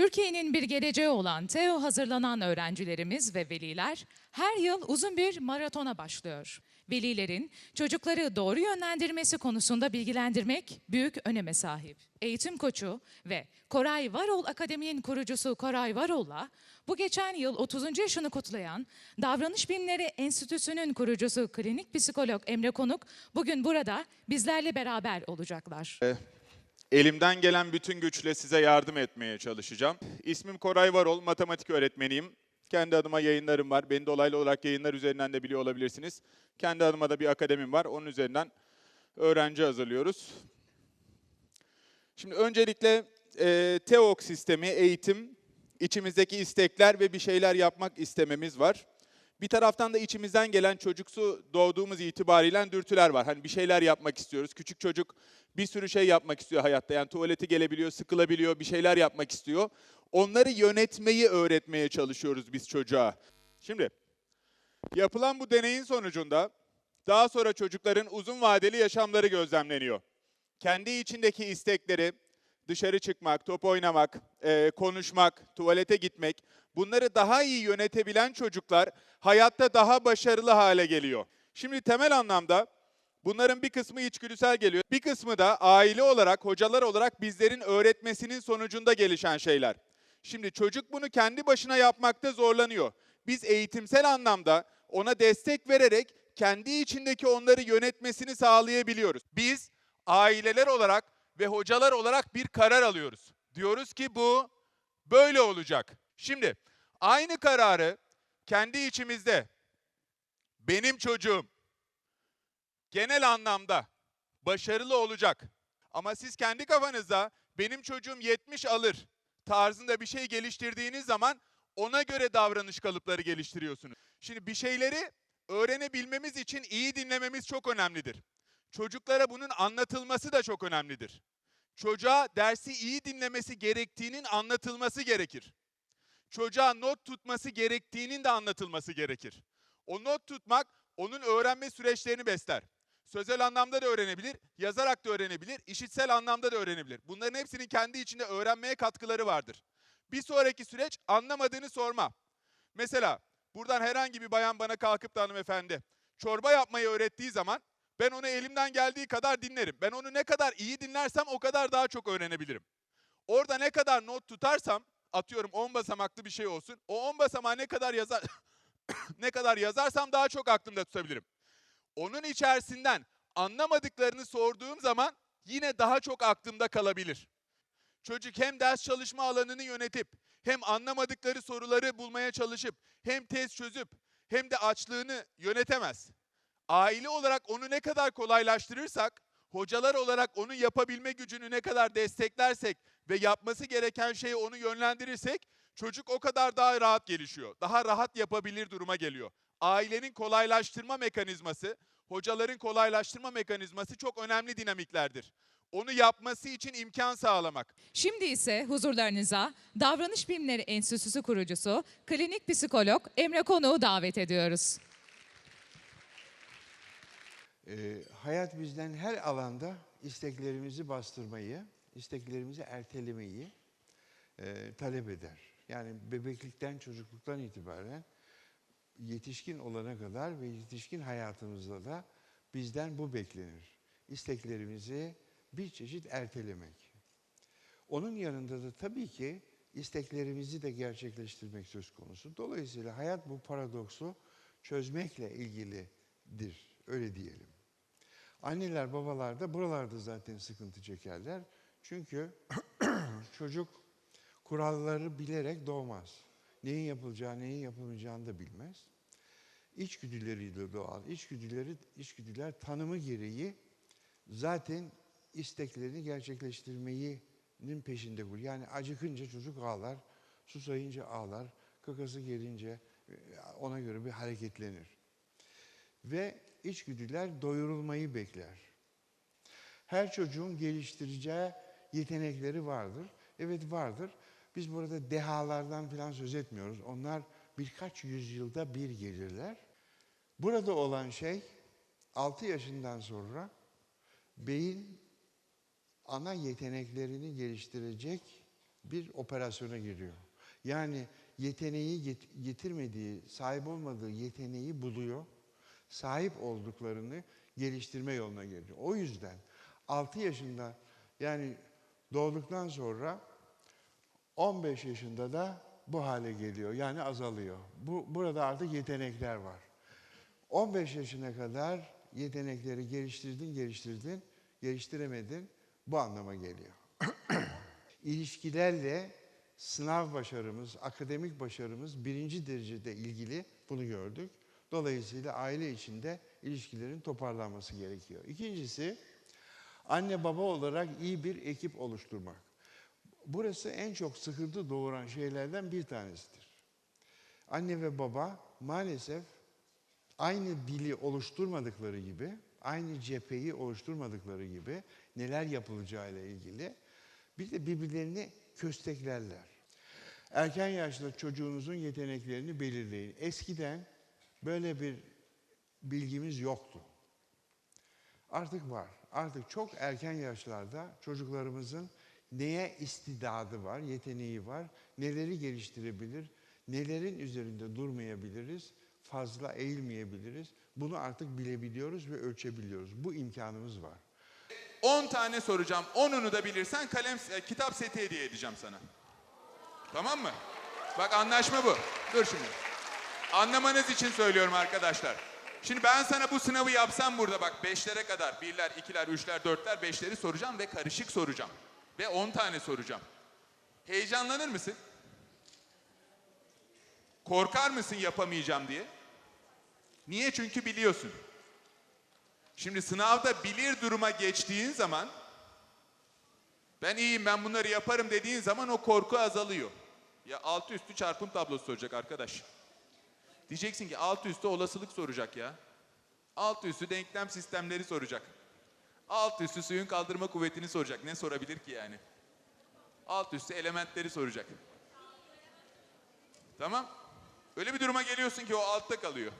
Türkiye'nin bir geleceği olan TEO hazırlanan öğrencilerimiz ve veliler her yıl uzun bir maratona başlıyor. Velilerin çocukları doğru yönlendirmesi konusunda bilgilendirmek büyük öneme sahip. Eğitim koçu ve Koray Varol Akademi'nin kurucusu Koray Varol'la bu geçen yıl 30. yaşını kutlayan Davranış Bilimleri Enstitüsü'nün kurucusu klinik psikolog Emre Konuk bugün burada bizlerle beraber olacaklar. Elimden gelen bütün güçle size yardım etmeye çalışacağım. İsmim Koray Varol, matematik öğretmeniyim. Kendi adıma yayınlarım var. Beni dolaylı olarak yayınlar üzerinden de biliyor olabilirsiniz. Kendi adıma da bir akademim var. Onun üzerinden öğrenci hazırlıyoruz. Şimdi öncelikle e, TEOK sistemi, eğitim, içimizdeki istekler ve bir şeyler yapmak istememiz var. Bir taraftan da içimizden gelen çocuksu doğduğumuz itibariyle dürtüler var. Hani bir şeyler yapmak istiyoruz. Küçük çocuk bir sürü şey yapmak istiyor hayatta. Yani tuvaleti gelebiliyor, sıkılabiliyor, bir şeyler yapmak istiyor. Onları yönetmeyi öğretmeye çalışıyoruz biz çocuğa. Şimdi yapılan bu deneyin sonucunda daha sonra çocukların uzun vadeli yaşamları gözlemleniyor. Kendi içindeki istekleri, dışarı çıkmak, top oynamak, eee, konuşmak, tuvalete gitmek, bunları daha iyi yönetebilen çocuklar hayatta daha başarılı hale geliyor. Şimdi temel anlamda bunların bir kısmı içgüdüsel geliyor, bir kısmı da aile olarak, hocalar olarak bizlerin öğretmesinin sonucunda gelişen şeyler. Şimdi çocuk bunu kendi başına yapmakta zorlanıyor. Biz eğitimsel anlamda ona destek vererek kendi içindeki onları yönetmesini sağlayabiliyoruz. Biz aileler olarak ve hocalar olarak bir karar alıyoruz. Diyoruz ki bu böyle olacak. Şimdi aynı kararı kendi içimizde benim çocuğum genel anlamda başarılı olacak. Ama siz kendi kafanızda benim çocuğum 70 alır tarzında bir şey geliştirdiğiniz zaman ona göre davranış kalıpları geliştiriyorsunuz. Şimdi bir şeyleri öğrenebilmemiz için iyi dinlememiz çok önemlidir. Çocuklara bunun anlatılması da çok önemlidir. Çocuğa dersi iyi dinlemesi gerektiğinin anlatılması gerekir. Çocuğa not tutması gerektiğinin de anlatılması gerekir. O not tutmak onun öğrenme süreçlerini besler. Sözel anlamda da öğrenebilir, yazarak da öğrenebilir, işitsel anlamda da öğrenebilir. Bunların hepsinin kendi içinde öğrenmeye katkıları vardır. Bir sonraki süreç anlamadığını sorma. Mesela buradan herhangi bir bayan bana kalkıp da hanımefendi çorba yapmayı öğrettiği zaman ben onu elimden geldiği kadar dinlerim. Ben onu ne kadar iyi dinlersem o kadar daha çok öğrenebilirim. Orada ne kadar not tutarsam atıyorum 10 basamaklı bir şey olsun. O 10 basamağı ne kadar yazar ne kadar yazarsam daha çok aklımda tutabilirim. Onun içerisinden anlamadıklarını sorduğum zaman yine daha çok aklımda kalabilir. Çocuk hem ders çalışma alanını yönetip hem anlamadıkları soruları bulmaya çalışıp hem test çözüp hem de açlığını yönetemez. Aile olarak onu ne kadar kolaylaştırırsak, hocalar olarak onun yapabilme gücünü ne kadar desteklersek ve yapması gereken şeyi onu yönlendirirsek çocuk o kadar daha rahat gelişiyor. Daha rahat yapabilir duruma geliyor. Ailenin kolaylaştırma mekanizması, hocaların kolaylaştırma mekanizması çok önemli dinamiklerdir. Onu yapması için imkan sağlamak. Şimdi ise huzurlarınıza Davranış Bilimleri Enstitüsü kurucusu klinik psikolog Emre Konuk'u davet ediyoruz. Ee, hayat bizden her alanda isteklerimizi bastırmayı, isteklerimizi ertelemeyi e, talep eder. Yani bebeklikten, çocukluktan itibaren yetişkin olana kadar ve yetişkin hayatımızda da bizden bu beklenir. İsteklerimizi bir çeşit ertelemek. Onun yanında da tabii ki isteklerimizi de gerçekleştirmek söz konusu. Dolayısıyla hayat bu paradoksu çözmekle ilgilidir, öyle diyelim. Anneler, babalar da buralarda zaten sıkıntı çekerler. Çünkü çocuk kuralları bilerek doğmaz. Neyin yapılacağı, neyin yapılmayacağını da bilmez. İçgüdüleriyle doğar. İçgüdüleri, içgüdüler tanımı gereği zaten isteklerini gerçekleştirmenin peşinde olur. Yani acıkınca çocuk ağlar, susayınca ağlar, kakası gelince e, ona göre bir hareketlenir. Ve içgüdüler doyurulmayı bekler. Her çocuğun geliştireceği yetenekleri vardır. Evet vardır. Biz burada dehalardan falan söz etmiyoruz. Onlar birkaç yüzyılda bir gelirler. Burada olan şey 6 yaşından sonra beyin ana yeteneklerini geliştirecek bir operasyona giriyor. Yani yeteneği get- getirmediği, sahip olmadığı yeteneği buluyor. Sahip olduklarını geliştirme yoluna geliyor. O yüzden 6 yaşında yani doğduktan sonra 15 yaşında da bu hale geliyor. Yani azalıyor. Bu burada artık yetenekler var. 15 yaşına kadar yetenekleri geliştirdin, geliştirdin, geliştiremedin. Bu anlama geliyor. İlişkilerle sınav başarımız, akademik başarımız birinci derecede ilgili bunu gördük. Dolayısıyla aile içinde ilişkilerin toparlanması gerekiyor. İkincisi, anne baba olarak iyi bir ekip oluşturmak. Burası en çok sıkıntı doğuran şeylerden bir tanesidir. Anne ve baba maalesef aynı dili oluşturmadıkları gibi, aynı cepheyi oluşturmadıkları gibi neler yapılacağıyla ilgili bir de birbirlerini kösteklerler. Erken yaşta çocuğunuzun yeteneklerini belirleyin. Eskiden böyle bir bilgimiz yoktu. Artık var. Artık çok erken yaşlarda çocuklarımızın neye istidadı var, yeteneği var, neleri geliştirebilir, nelerin üzerinde durmayabiliriz, fazla eğilmeyebiliriz. Bunu artık bilebiliyoruz ve ölçebiliyoruz. Bu imkanımız var. 10 tane soracağım. 10'unu da bilirsen kalem e, kitap seti hediye edeceğim sana. Tamam mı? Bak anlaşma bu. Dur şimdi. Anlamanız için söylüyorum arkadaşlar. Şimdi ben sana bu sınavı yapsam burada bak beşlere kadar birler, ikiler, üçler, dörtler, beşleri soracağım ve karışık soracağım. Ve 10 tane soracağım. Heyecanlanır mısın? Korkar mısın yapamayacağım diye? Niye? Çünkü biliyorsun. Şimdi sınavda bilir duruma geçtiğin zaman ben iyiyim ben bunları yaparım dediğin zaman o korku azalıyor. Ya altı üstü çarpım tablosu soracak arkadaş. Diyeceksin ki altı üstü olasılık soracak ya. Altı üstü denklem sistemleri soracak. Alt üstü suyun kaldırma kuvvetini soracak. Ne sorabilir ki yani? Alt üstü elementleri soracak. Tamam. Öyle bir duruma geliyorsun ki o altta kalıyor.